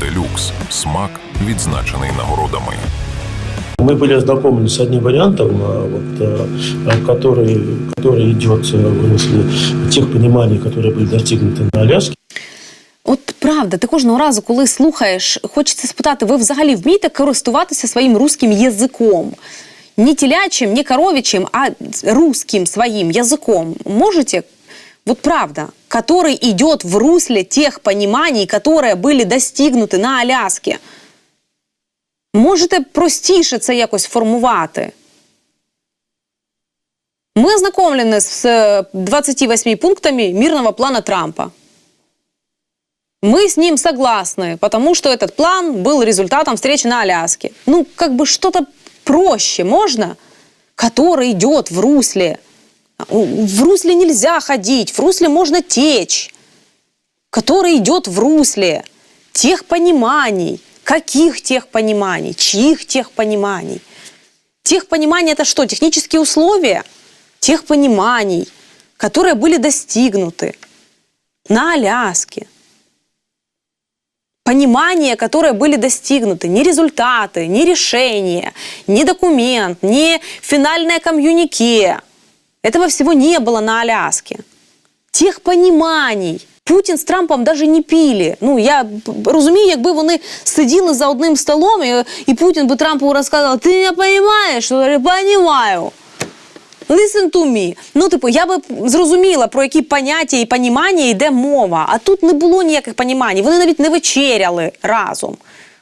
Делюкс. Смак відзначений нагородами. Мы были ознакомлены с одним вариантом, а, вот, а, который, который идет а, в русле тех пониманий, которые были достигнуты на Аляске. От правда, ти кожного разу, коли слухаєш, хочеться спитати, ви взагалі вмієте користуватися своїм руським язиком? Не телячим, не коровичим, а русским своим языком. Можете? Вот правда, Который идет в русле тех пониманий, которые были достигнуты на Аляске. Можете простіше це якось формувати? Ми ознакомлені з е, 28 пунктами мирного плана Трампа. Мы с ним согласны, потому что этот план был результатом встречи на Аляске. Ну, как бы что-то проще можно, который идет в русле. В русле нельзя ходить, в русле можно течь. Который идет в русле тех пониманий. Каких тех пониманий? Чьих тех пониманий? Тех пониманий это что? Технические условия? Тех пониманий, которые были достигнуты на Аляске понимания, которые были достигнуты, не результаты, не решения, не документ, не финальное коммюнике. Этого всего не было на Аляске. Тех пониманий. Путін з Трампом навіть не пили. Ну я розумію, якби вони сиділи за одним столом, і, і Путін би Трампу розказав: ти не розумієш? Я розумію. Listen to me. Ну, типу, я би зрозуміла, про які поняття і понімання йде мова. А тут не було ніяких понімань. Вони навіть не вечеряли разом.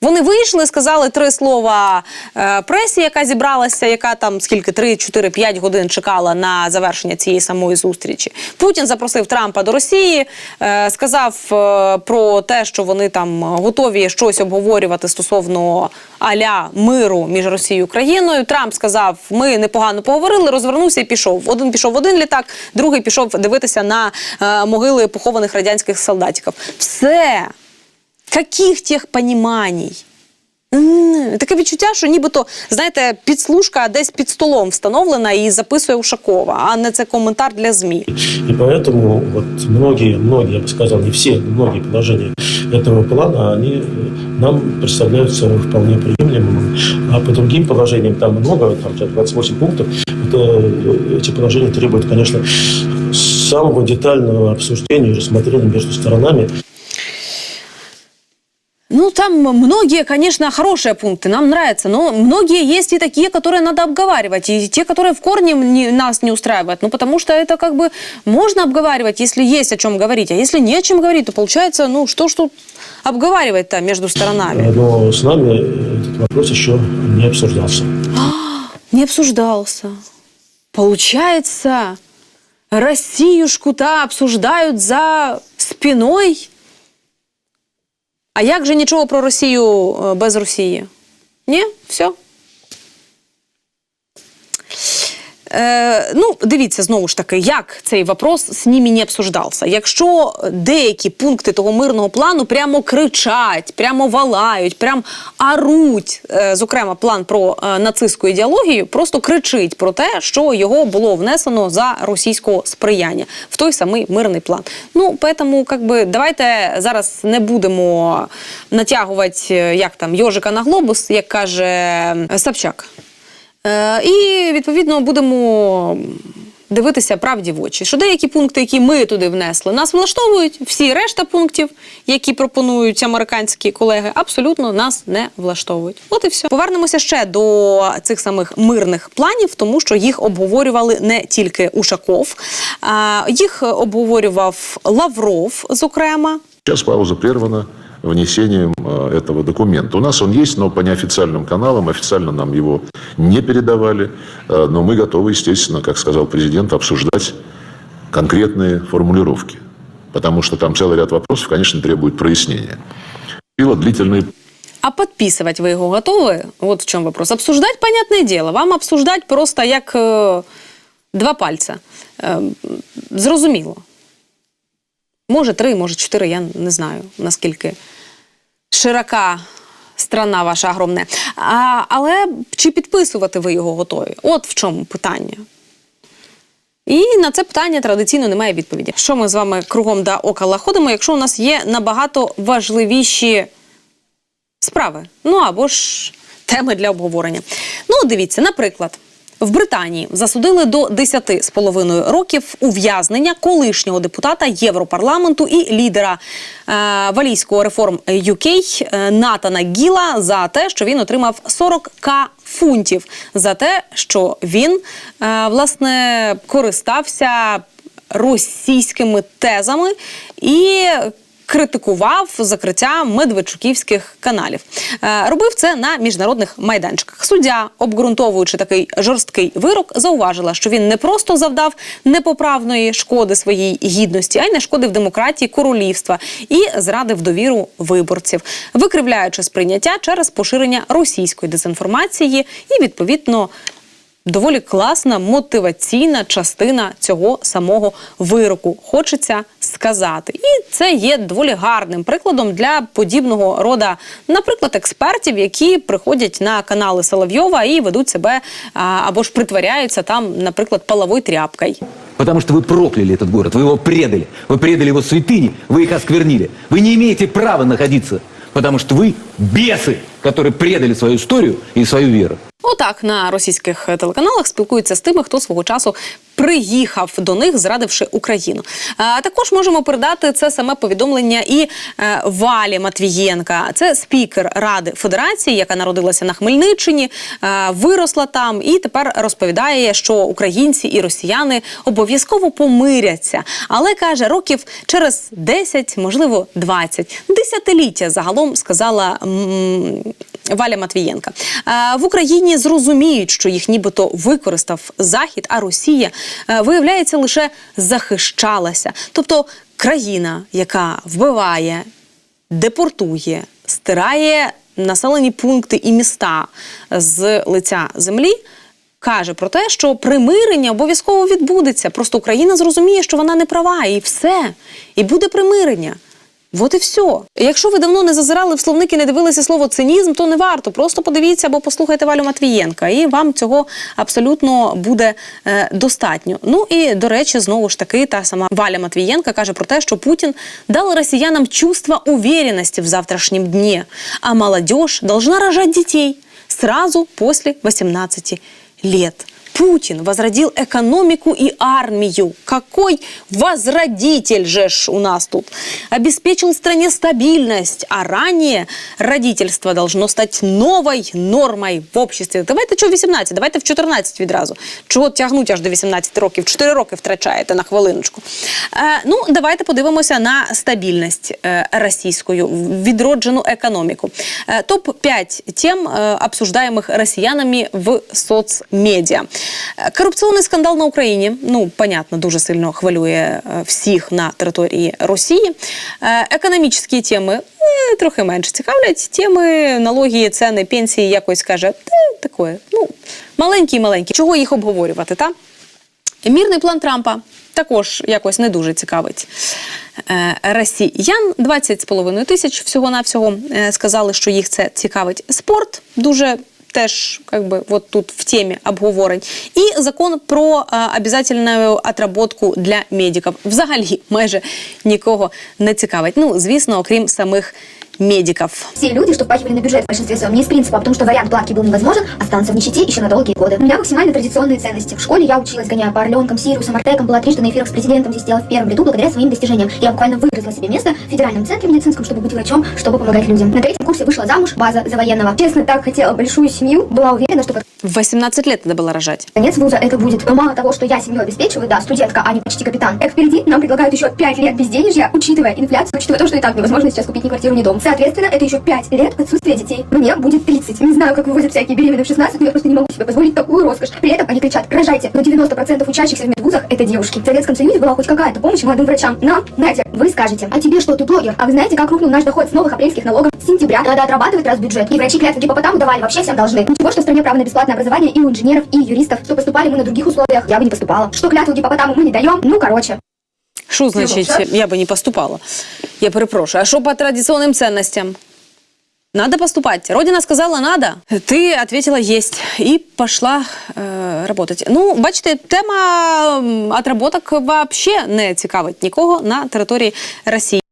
Вони вийшли, сказали три слова е, пресі, яка зібралася, яка там скільки 3, 4, 5 годин чекала на завершення цієї самої зустрічі. Путін запросив Трампа до Росії, е, сказав е, про те, що вони там готові щось обговорювати стосовно аля миру між Росією і Україною. Трамп сказав: ми непогано поговорили, розвернувся і пішов. Один пішов в один літак, другий пішов дивитися на могили похованих радянських солдатиків. Все. Каких тех поніманій? М, Таке відчуття, що нібито, знаєте, підслужка десь під столом встановлена і записує Ушакова, а не це коментар для ЗМІ. И поэтому вот многие, многие, я бы сказал, не все, но многие положения этого плана, они э, нам представляются вполне приемлемыми. А по другим положениям, там много, там 28 пунктов, это, э, эти положения требуют, конечно, самого детального обсуждения и рассмотрения между сторонами. Ну, там многие, конечно, хорошие пункты, нам нравятся, но многие есть и такие, которые надо обговаривать, и те, которые в корне не- нас не устраивают. Ну, потому что это как бы можно обговаривать, если есть о чем говорить, а если не о чем говорить, то получается, ну, что ж тут обговаривать-то между сторонами? Но с нами этот вопрос еще не обсуждался. не обсуждался. Получается, Россиюшку-то обсуждают за спиной. А як же нічого про Росію е, без Росії? Ні? Все. Е, ну, дивіться знову ж таки, як цей вопрос з ними не обсуждався. Якщо деякі пункти того мирного плану прямо кричать, прямо валають, прямо аруть, е, зокрема, план про е, нацистську ідеологію, просто кричить про те, що його було внесено за російського сприяння в той самий мирний план. Ну, тому, как би, давайте зараз не будемо натягувати, е, як там, йожика на глобус, як каже е, Собчак. Е, і відповідно будемо дивитися правді в очі. Що деякі пункти, які ми туди внесли, нас влаштовують. Всі решта пунктів, які пропонують американські колеги, абсолютно нас не влаштовують. От і все. Повернемося ще до цих самих мирних планів, тому що їх обговорювали не тільки Ушаков, а їх обговорював Лавров, зокрема. Сейчас пауза прервана внесением э, этого документа. У нас он есть, но по неофициальным каналам, официально нам его не передавали. Э, Но мы готовы, естественно, как сказал президент, обсуждать конкретные формулировки. Потому что там целый ряд вопросов, конечно, требует прояснения. Пило длительные А подписывать вы его готовы? Вот в чем вопрос. Обсуждать, понятное дело. Вам обсуждать просто як е, два пальця. Е, зрозуміло. Може три, може чотири, я не знаю, наскільки широка страна ваша огромна. А, але чи підписувати ви його готові? От в чому питання. І на це питання традиційно немає відповіді. Що ми з вами кругом да окола ходимо, якщо у нас є набагато важливіші справи. Ну або ж теми для обговорення. Ну, дивіться, наприклад. В Британії засудили до 10 з половиною років ув'язнення колишнього депутата Європарламенту і лідера е, валійського реформ UK е, Натана Гіла за те, що він отримав 40к фунтів. За те, що він е, власне користався російськими тезами і критикував закриття медведчуківських каналів. Е, Робив це на міжнародних майданчиках. Суддя, обґрунтовуючи такий жорсткий вирок, зауважила, що він не просто завдав непоправної шкоди своїй гідності, а й нашкодив демократії королівства і зрадив довіру виборців, викривляючи сприйняття через поширення російської дезінформації і відповідно доволі класна мотиваційна частина цього самого вироку. Хочеться сказати, і це є доволі гарним прикладом для подібного рода, наприклад, експертів, які приходять на канали Соловйова і ведуть себе а, або ж притворяються там, наприклад, половою тряпкою. Потому что вы прокляли этот город, вы его предали. Вы предали его святыни, вы их осквернили. Вы не имеете права находиться, потому что вы бесы, которые предали свою историю и свою веру. Отак на російських телеканалах спілкуються з тими, хто свого часу приїхав до них, зрадивши Україну. А також можемо передати це саме повідомлення і е, Валі Матвієнка. Це спікер Ради Федерації, яка народилася на Хмельниччині, е, виросла там і тепер розповідає, що українці і росіяни обов'язково помиряться. Але каже, років через 10, можливо, 20, десятиліття загалом сказала. Валя Матвієнка Е, в Україні зрозуміють, що їх нібито використав Захід, а Росія е, виявляється лише захищалася. Тобто країна, яка вбиває, депортує, стирає населені пункти і міста з лиця землі. Каже про те, що примирення обов'язково відбудеться. Просто Україна зрозуміє, що вона не права, і все. І буде примирення. От і все. Якщо ви давно не зазирали в словник і не дивилися слово цинізм, то не варто. Просто подивіться або послухайте Валю Матвієнка, і вам цього абсолютно буде е, достатньо. Ну і до речі, знову ж таки, та сама Валя Матвієнка каже про те, що Путін дал росіянам чувство уверенности в завтрашнем дне, а молодежь должна рожать детей сразу после 18 лет. Путин возродил экономику и армию. Какой возродитель же ж у нас тут. Обеспечил стране стабильность, а ранее родительство должно стать новой нормой в обществі. Давайте що в 18, давайте в 14 відразу. Чого тягнуть аж до 18 років? 4 роки втрачаєте на хвилиночку. Е, ну, давайте подивимося на стабільність е, російською, відроджену економіку. Е, Топ-5 тем, е, обсуждаемых россиянами в соцмедіа. Е, Корупційний скандал на Україні, ну, понятно, дуже сильно хвилює е, всіх на території Росії. Е, Економічні теми трохи менше цікавлять. Теми налоги, ціни, пенсії якось каже, та таке, ну, маленькі-маленькі. Чого їх обговорювати, та? Мірний план Трампа також якось не дуже цікавить росіян. 20,5 тисяч всього-навсього е, сказали, що їх це цікавить. Спорт дуже теж как би, вот тут в темі обговорень. І закон про е, обязательну отработку для медиків. Взагалі майже нікого не цікавить. Ну, звісно, окрім самих медиків. Все люди, что впахивали на бюджет в большинстве своем, не из принципа, а потому что вариант платки был невозможен, останутся в нищете еще на долгие годы. У меня максимально традиционные ценности. В школе я училась, гоняя по Орленкам, Сириусам, Артекам, была трижды на эфирах с президентом, здесь сидела в первом ряду благодаря своим достижениям. Я буквально выгрызла себе место в федеральном центре медицинском, чтобы быть врачом, чтобы помогать людям. На третьем курсе вышла замуж, база за военного. Честно, так хотела большую семью, была уверена, что В 18 лет надо было рожать. конец вуза это будет. Но мало того, что я семью обеспечиваю, да, студентка, а не почти капитан. Как впереди нам предлагают еще 5 лет безденежья, учитывая инфляцию, учитывая то, что и так невозможно сейчас купить ни квартиру, ни дом. Соответственно, это еще 5 лет отсутствия детей. Мне будет 30. Не знаю, как вывозят всякие беременные в 16, но я просто не могу себе позволить такую роскошь. При этом они кричат, рожайте. Но 90% учащихся в медвузах это девушки. В Советском Союзе была хоть какая-то помощь молодым врачам. Нам, Надя, вы скажете, а тебе что, ты блогер? А вы знаете, как рухнул наш доход с новых апрельских налогов с сентября? Надо отрабатывать раз бюджет. И врачи клятвы гипопотаму давали, вообще всем должны. Ничего, что в стране право на бесплатное образование и у инженеров, и юристов. Что поступали мы на других условиях, я бы не поступала. Что клятву гипопотаму мы не даем, ну короче. Що значить, я би не поступала? Я перепрошую. А що по традиційним цінностям? Надо поступать. Родина сказала надо. Ти ответила есть і пошла е, работать. Ну, бачите, тема отработок вообще не цікавить нікого на території Росії.